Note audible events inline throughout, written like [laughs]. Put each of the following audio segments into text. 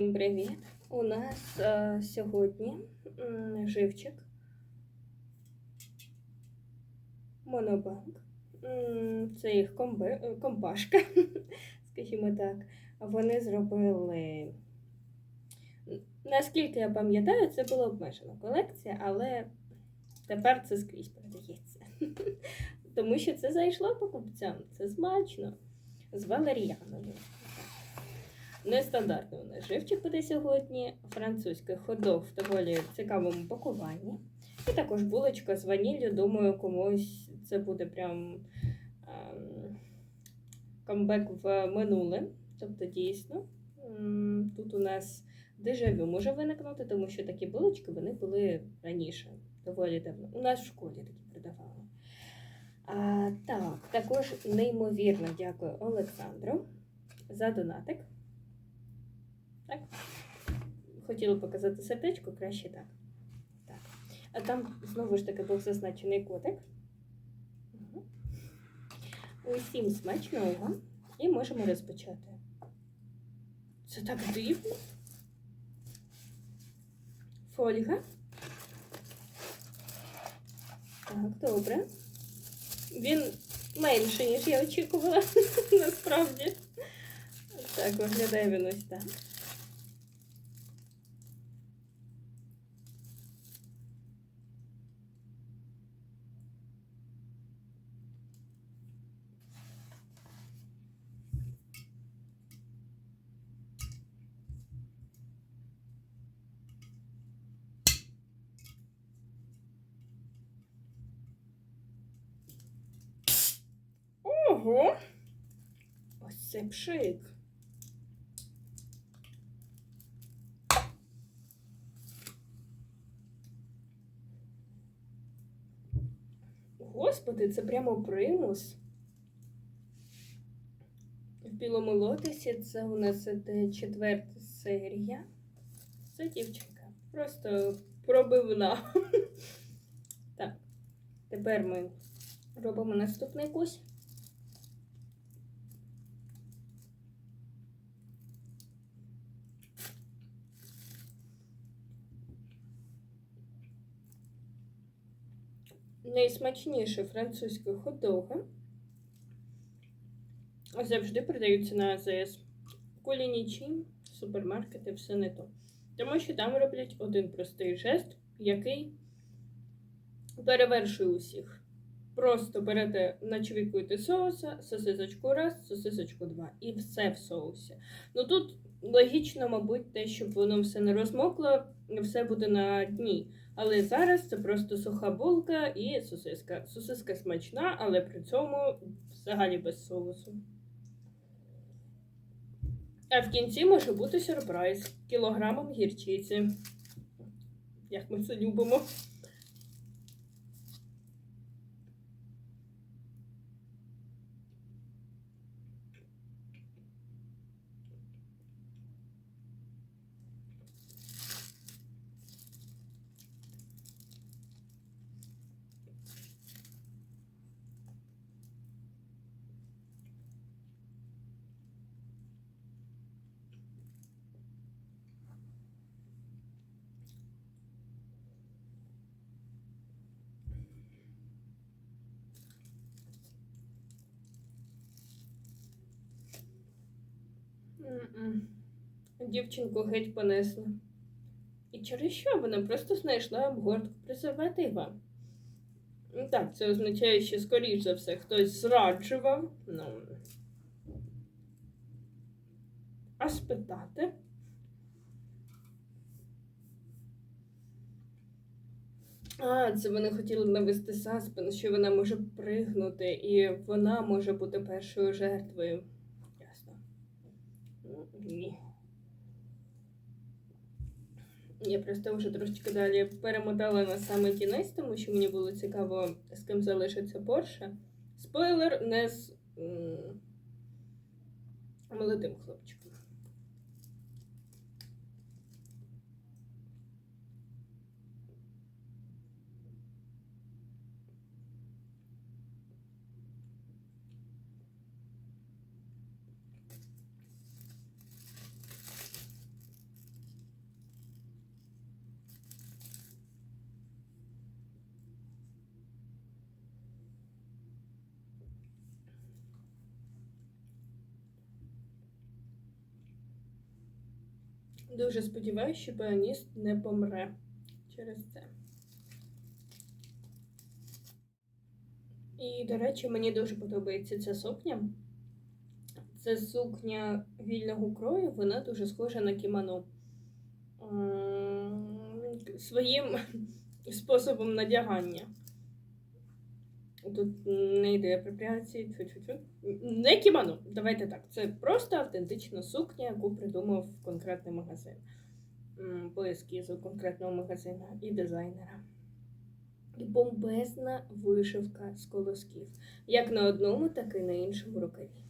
Привіт! У нас е, сьогодні м, живчик, монобанк. Це їх комби, е, компашка, [laughs] скажімо так. Вони зробили, наскільки я пам'ятаю, це була обмежена колекція, але тепер це скрізь продається. [laughs] Тому що це зайшло покупцям, це смачно. З валеріаною. Нестандартний у нас живчик буде сьогодні. Французький ходок в доволі цікавому пакуванні. І також булочка з ваніллю. Думаю, комусь це буде прям ем, камбек в минуле. Тобто, дійсно, тут у нас дежавю може виникнути, тому що такі булочки вони були раніше, доволі давно. У нас в школі такі продавали. А, так, також неймовірно дякую Олександру за донатик. Так. Хотіла показати сердечко, краще так. так. А там знову ж таки був зазначений котик. Угу. Усім смачного і можемо розпочати. Це так дивно. Фольга. Так, добре. Він менший, ніж я очікувала, [laughs] насправді. Так, виглядає він ось так. Ого! Ось це пшик. Господи, це прямо примус. В білому лотосі це у нас четверта серія. Це дівчинка. Просто пробивна. [laughs] Так, тепер ми робимо наступний кусь. Найсмачніші французькі хот-доги завжди продаються на АЗС. Кулінічі, супермаркети, все не то. Тому що там роблять один простий жест, який перевершує усіх. Просто берете, начвікуєте соуса, сосисочку раз, сосисочку два. І все в соусі. Ну тут логічно, мабуть, те, щоб воно все не розмокло, все буде на дні. Але зараз це просто суха булка і сосиска. Сосиска смачна, але при цьому взагалі без соусу. А в кінці може бути сюрприз кілограмом гірчиці. Як ми це любимо. Дівчинку геть понесли. І через що вона просто знайшла обгортку презерватива. Ну, Так, це означає, що, скоріш за все, хтось зраджував. Ну. А спитати? А, це вони хотіли навести саспенс, що вона може пригнути, і вона може бути першою жертвою. Ну, Я просто вже трошечки далі перемотала на саме кінець, тому що мені було цікаво, з ким залишиться Порше. Спойлер не з молодим хлопчиком. Дуже сподіваюся, що піаніст не помре через це. І, до речі, мені дуже подобається ця сукня. Це сукня вільного крою, вона дуже схожа на кімоно. Своїм [laughs] способом надягання. Тут не йде тьфу-тьфу-тьфу. Не кімоно, давайте так. Це просто автентична сукня, яку придумав конкретний магазин. По ескізу конкретного магазину і дизайнера. І бомбезна вишивка з колосків. Як на одному, так і на іншому рукаві.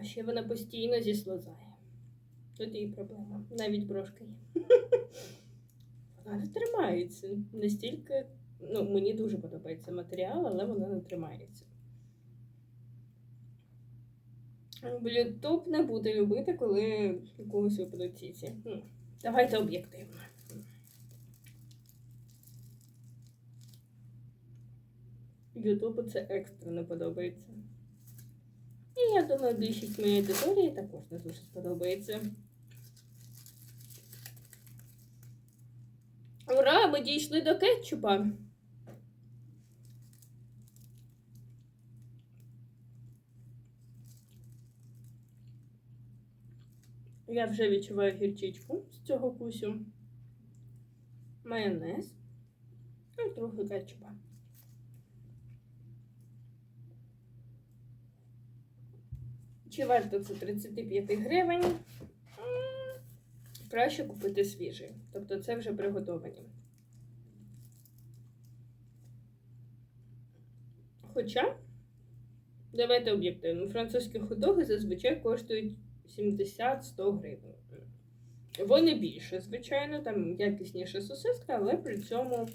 А ще вона постійно зіслизає. Тут її проблема. Навіть брошка є. [laughs] Вона не тримається. Настільки. Ну, мені дуже подобається матеріал, але вона не тримається. Ютуб не буде любити, коли у когось випадуть ціці. Ну, давайте об'єктивно. Ютубу це екстра не подобається. І я думаю, більшість моєї аудиторії також не дуже сподобається. Ура! Ми дійшли до кетчупа. Я вже відчуваю гірчичку з цього кусю. Майонез. І трохи кетчупа. Чи варто це 35 гривень? Краще купити свіжий. Тобто це вже приготовані. Хоча, давайте об'єктивно, французькі хот-доги зазвичай коштують 70-100 гривень. Вони більше, звичайно, там якісніша сосиска, але при цьому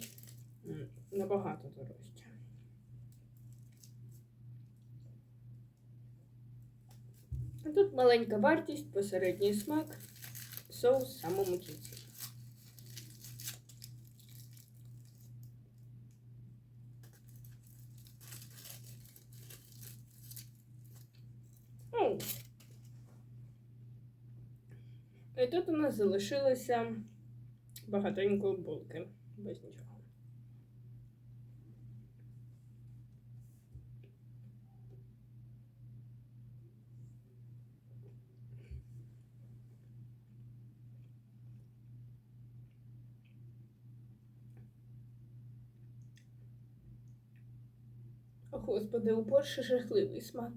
набагато дорожче. А Тут маленька вартість, посередній смак, соус в самому кінці. І тут у нас залишилося багатенько булки без нічого. Господи, у Польщі жахливий смак.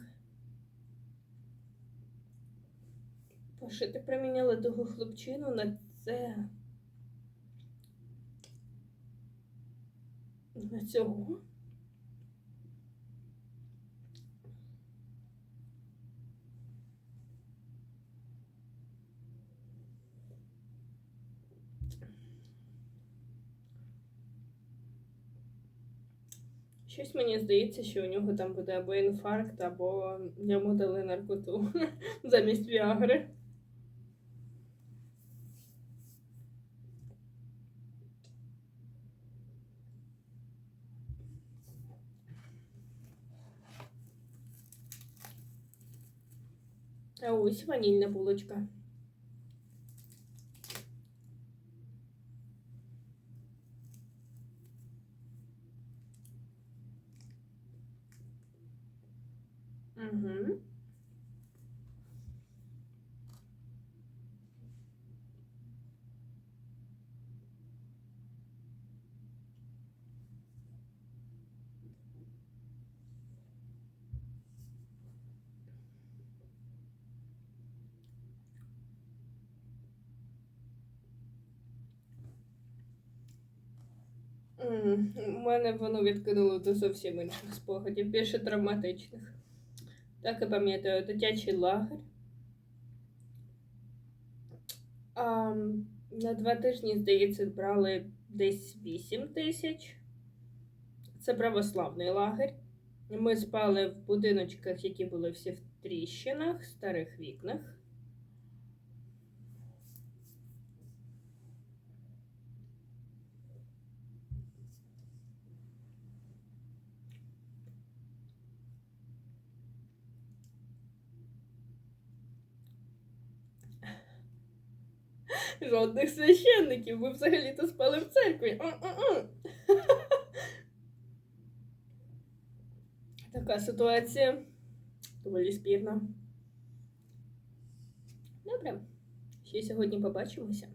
Боже, ти приміняла того хлопчину на це. На цього? Щось мені здається, що у нього там буде або інфаркт, або йому дали наркоту [laughs] замість Віагри. А ось ванільна булочка. Угу. М, У мене воно відкинуло до зовсім інших спогадів, більше травматичних. Так і пам'ятаю, дитячий лагер. А, на два тижні, здається, брали десь 8 тисяч. Це православний лагерь. Ми спали в будиночках, які були всі в тріщинах, старих вікнах. [laughs] Жодних священників. Ви взагалі-то спали в церкві. [laughs] Така ситуація доволі спірна. Добре, ще сьогодні побачимося.